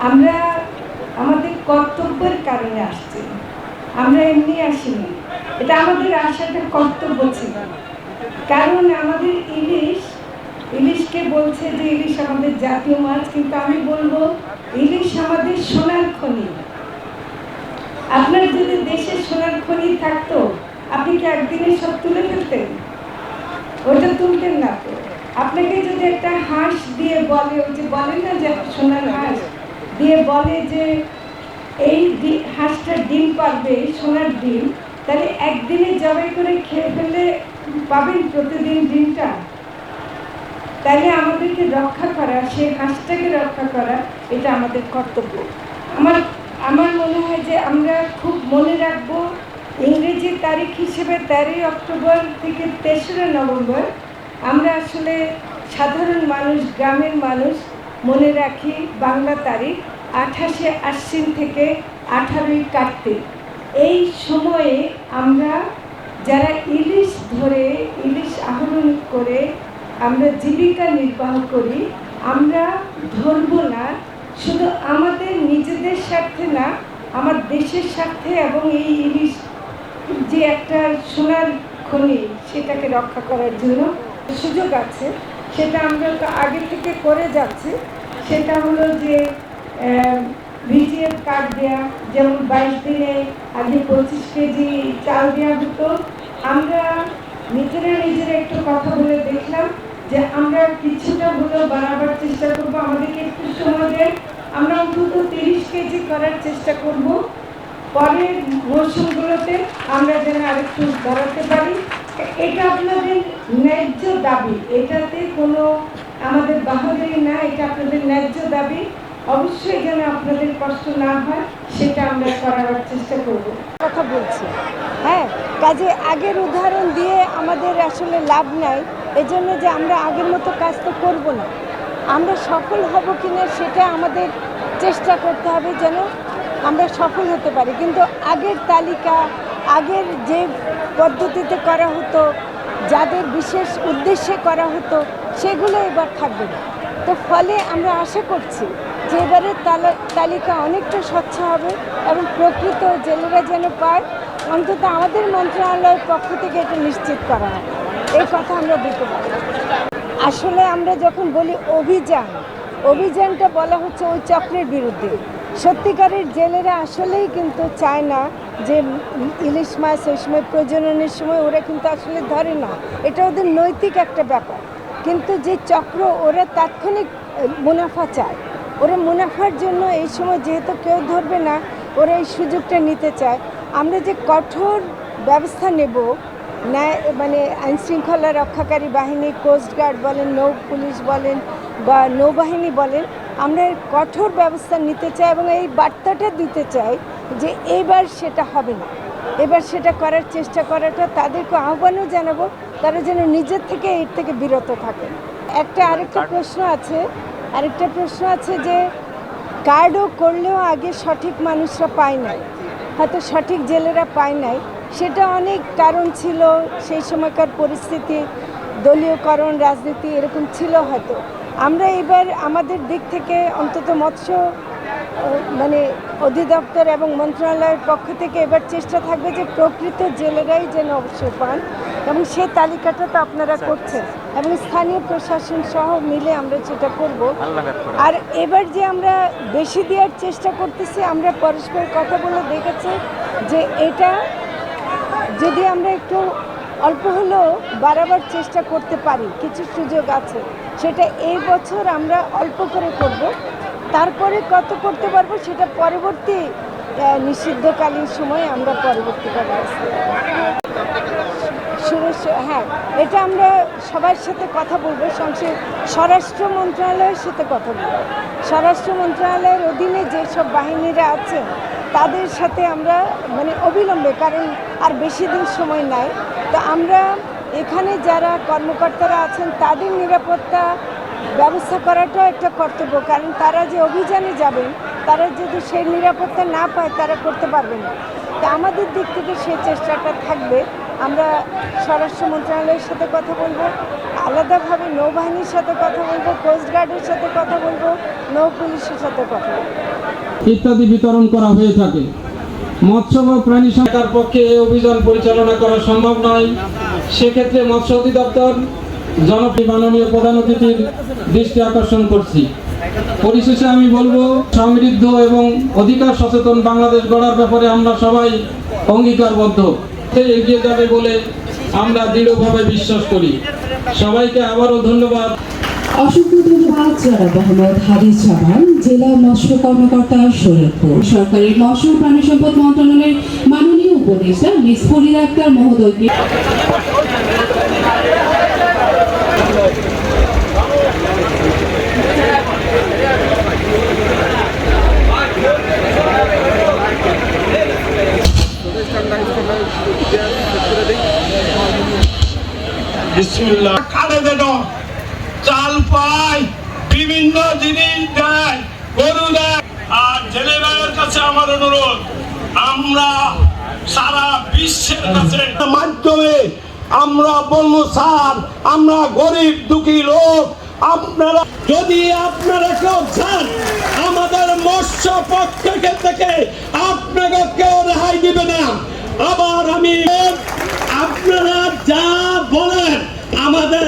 আমরা আমাদের কর্তব্যের কারণে আসছি। আমরা এমনি আসিনি। এটা আমাদের আসাটা কর্তব্য ছিল। কারণ আমাদের ইলিশ, ইলিশকে বলছে যে ইলিশ আমাদের জাতীয় মাছ, কিন্তু আমি বলব ইলিশ আমাদের সোনার খনি। আপনার যদি দেশে সোনার খনি থাকতো, আপনি কি একদিনে সব তুলে ফেলতেন? ওটা তুলতেন না তো। আপনাকে যদি একটা হাঁস দিয়ে বলে, ওই যে বলে না যে সোনার হাঁস দিয়ে বলে যে, এই ডি- হাঁসটা ডিম পারবে, সোনার ডিম। তাহলে একদিনে জবাই করে খেয়ে ফেলে পাবেন প্রতিদিন ডিমটা। তাহলে আমাদেরকে রক্ষা করা সেই হাঁসটাকে রক্ষা করা, এটা আমাদের কর্তব্য। আমার আমার মনে হয় যে আমরা খুব মনে রাখব, ইংরেজি তারিখ হিসেবে তেরোই অক্টোবর থেকে তেসরা নভেম্বর, আমরা আসলে সাধারণ মানুষ, গ্রামের মানুষ মনে রাখি, বাংলা তারিখ আঠাশে আশ্বিন থেকে আঠারোই কার্তিক। এই সময়ে আমরা যারা ইলিশ ধরে, ইলিশ আহরণ করে আমরা জীবিকা নির্বাহ করি, আমরা ধরবো না। শুধু আমাদের নিজেদের স্বার্থে না, আমার দেশের স্বার্থে এবং এই ইলিশ যে একটা সোনার খনি, সেটাকে রক্ষা করার জন্য সুযোগ আছে। সেটা আমরা আগে থেকে করে যাচ্ছি। সেটা হলো যে ভিজিএফ কার্ড দেওয়া যেমন বাইশ দিনে আগে পঁচিশ কেজি চাল দেওয়া হতো। আমরা নিজেরা নিজেরা একটু কথা বলে দেখলাম যে আমরা কিছুটা হলেও বাড়াবার চেষ্টা করব। আমাদেরকে একটু সময় দেন। আমরা অন্তত তিরিশ কেজি করার চেষ্টা করব। পরের মরশুমগুলোতে আমরা যেন আরেকটু বাড়াতে পারি। এটা আপনাদের ন্যায্য দাবি। এটাতে কোনো আমাদের বাহাদুরি না, এটা আপনাদের ন্যায্য দাবি। অবশ্যই যেন আপনাদের কষ্ট না হয়, সেটা আমরা করার চেষ্টা করব। কথা বলছি। হ্যাঁ কাজে আগের উদাহরণ দিয়ে আমাদের আসলে লাভ নাই। এজন্য যে আমরা আগের মতো কাজ তো করব না। আমরা সফল হব কিনা সেটা আমাদের চেষ্টা করতে হবে যেন আমরা সফল হতে পারি। কিন্তু আগের তালিকা আগের যে পদ্ধতিতে করা হতো, যাদের বিশেষ উদ্দেশ্যে করা হতো, সেগুলো এবার থাকবে না। তো ফলে আমরা আশা করছি যে এবারের তালা- তালিকা অনেকটা স্বচ্ছ হবে এবং প্রকৃত জেলেরা যেন পায়, অন্তত আমাদের মন্ত্রণালয়ের পক্ষ থেকে এটা নিশ্চিত করা হবে। এই কথা আমরা দিতে পারি আসলে আমরা যখন বলি অভিযান, অভিযানটা বলা হচ্ছে ওই চক্রের বিরুদ্ধে। সত্যিকারের জেলেরা আসলেই কিন্তু চায় না যে ইলিশ মাছ ওই সময় প্রজননের সময় ওরা কিন্তু আসলে ধরে না। এটা ওদের নৈতিক একটা ব্যাপার। কিন্তু যে চক্র ওরা তাৎক্ষণিক মুনাফা চায়। ওরা মুনাফার জন্য এই সময় যেহেতু কেউ ধরবে না, ওরা এই সুযোগটা নিতে চায়। আমরা যে কঠোর ব্যবস্থা নেব, ন্যায় মানে আইনশৃঙ্খলা রক্ষাকারী বাহিনী কোস্টগার্ড বলেন, নৌ পুলিশ বলেন বা নৌবাহিনী বলেন আমরা এর কঠোর ব্যবস্থা নিতে চাই এবং এই বার্তাটা দিতে চাই যে এইবার সেটা হবে না। এবার সেটা করার চেষ্টা করাটা তাদেরকে আহ্বানও জানাব তারা যেন নিজের থেকে এর থেকে বিরত থাকে একটা আরেকটা প্রশ্ন আছে আরেকটা প্রশ্ন আছে যে কার্ডও করলেও আগে সঠিক মানুষরা পায় নাই হয়তো সঠিক জেলেরা পায় নাই। সেটা অনেক কারণ ছিল সেই সময়কার পরিস্থিতি দলীয়করণ রাজনীতি এরকম ছিল হয়তো। আমরা এবার আমাদের দিক থেকে অন্তত মৎস্য মানে অধিদপ্তর এবং মন্ত্রণালয়ের পক্ষ থেকে এবার চেষ্টা থাকবে যে প্রকৃত জেলেরাই যেন অবশ্যই পান এবং সে তালিকাটা তো আপনারা করছেন এবং স্থানীয় প্রশাসন সহ মিলে আমরা সেটা করব। আর এবার যে আমরা বেশি দেওয়ার চেষ্টা করতেছি আমরা পরস্পর কথা বলে দেখেছি যে এটা যদি আমরা একটু অল্প হলেও বাড়াবার চেষ্টা করতে পারি, কিছু সুযোগ আছে। সেটা এই বছর আমরা অল্প করে করব। তারপরে কত করতে পারব সেটা পরবর্তী নিষিদ্ধকালীন সময়ে আমরা পরবর্তীকালে আসতে সুরেশ হ্যাঁ এটা আমরা সবার সাথে কথা বলব সংসদ স্বরাষ্ট্র মন্ত্রণালয়ের সাথে কথা বলব। স্বরাষ্ট্র মন্ত্রণালয়ের অধীনে যেসব বাহিনীরা আছেন তাদের সাথে আমরা মানে অবিলম্বে, কারণ আর বেশি দিন সময় নাই। তো আমরা এখানে যারা কর্মকর্তারা আছেন, তাদের নিরাপত্তা ব্যবস্থা করাটাও একটা কর্তব্য। কারণ তারা যে অভিযানে যাবেন, তারা যদি সেই নিরাপত্তা না পায়, তারা করতে পারবে না। তা আমাদের দিক থেকে সেই চেষ্টাটা থাকবে। আমরা স্বরাষ্ট্র মন্ত্রণালয়ের সাথে কথা বলব, আলাদাভাবে নৌবাহিনীর সাথে কথা বলব কোস্টগার্ডের সাথে কথা বলব নৌ পুলিশের সাথে কথা ইত্যাদি বিতরণ করা হয়ে থাকে। মৎস্য বা প্রাণী সরকার পক্ষে এই অভিযান পরিচালনা করা সম্ভব নয়। সেক্ষেত্রে মৎস্য অধিদপ্তর জনপ্রিয় মাননীয় প্রধান অতিথির দৃষ্টি আকর্ষণ করছি। পরিশেষে আমি বলব, সমৃদ্ধ এবং অধিকার সচেতন বাংলাদেশ গড়ার ব্যাপারে আমরা সবাই অঙ্গীকারবদ্ধ। এতে এগিয়ে যাবে বলে আমরা দৃঢ়ভাবে বিশ্বাস করি। সবাইকে আবারও ধন্যবাদ। জেলা কর্মকর্তা শরীয়তপুর সরকারি মৎস্য প্রাণী সম্পদ মন্ত্রণালয়ের মাননীয় উপদেষ্টা মিস ফরিদ আক্তার মহোদয়কে বিসমিল্লাহ। খালে যেন চাল পায় বিভিন্ন জিনিস দেয় গরু দেয়। আর জেলে ভাইয়ের কাছে আমার অনুরোধ আমরা সারা বিশ্বের কাছে মাধ্যমে আমরা বলব স্যার আমরা গরিব দুঃখী লোক আপনারা যদি আপনারা কেউ চান আমাদের মৎস্য পক্ষ থেকে আপনাকে কেউ রেহাই দিবে না। আবার আমি আপনারা যা বলেন আমাদের